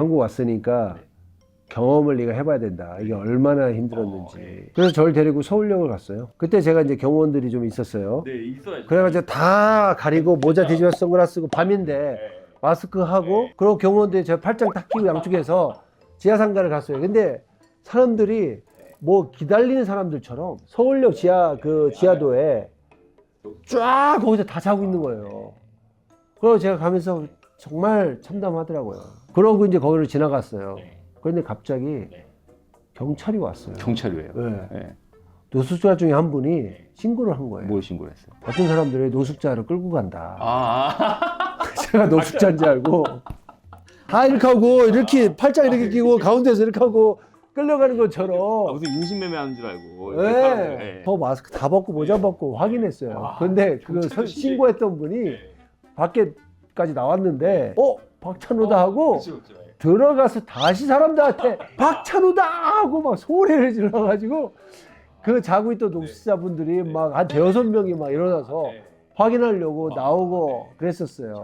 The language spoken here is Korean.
한국 왔으니까 네. 경험을 네가 해봐야 된다. 이게 얼마나 힘들었는지. 어, 네. 그래서 저를 데리고 서울역을 갔어요. 그때 제가 이제 경호원들이 좀 있었어요. 네, 있어야죠. 그래가지고 다 가리고 모자 뒤집어 선글라스 쓰고 밤인데 네. 마스크 하고 네. 그리고 경호원들이 제 팔짱 딱 끼고 양쪽에서 지하상가를 갔어요. 근데 사람들이 뭐 기다리는 사람들처럼 서울역 지하 그 지하도에 쫙 거기서 다 자고 있는 거예요. 그리고 제가 가면서 정말 참담하더라고요. 그러고 이제 거기를 지나갔어요. 네. 그런데 갑자기 네. 경찰이 왔어요. 경찰이에요. 네. 네. 노숙자 중에 한 분이 신고를 한 거예요. 뭘 신고를 했어요? 어떤 사람들이 노숙자를 끌고 간다. 아, 아. 제가 노숙자인 줄 알고 다 이렇게 하고 이렇게 팔짱 이렇게 끼고 가운데서 이렇게 하고 끌려가는 아, 것처럼 무슨 인신매매 하는 줄 알고. 이렇게 네. 사람들, 네. 저 마스크 다 벗고 모자 벗고 확인했어요. 와, 근데 그 경찰도 서- 신기해. 신고했던 분이 네. 밖에 까지 나왔는데 어 박찬호다 하고 그쵸, 그쵸. 네. 들어가서 다시 사람들한테 박찬호다 하고 막 소리를 질러가지고 그 자고 있던 노숙자분들이 막 한 대여섯 명이 막 일어나서 네. 확인하려고 나오고 그랬었어요.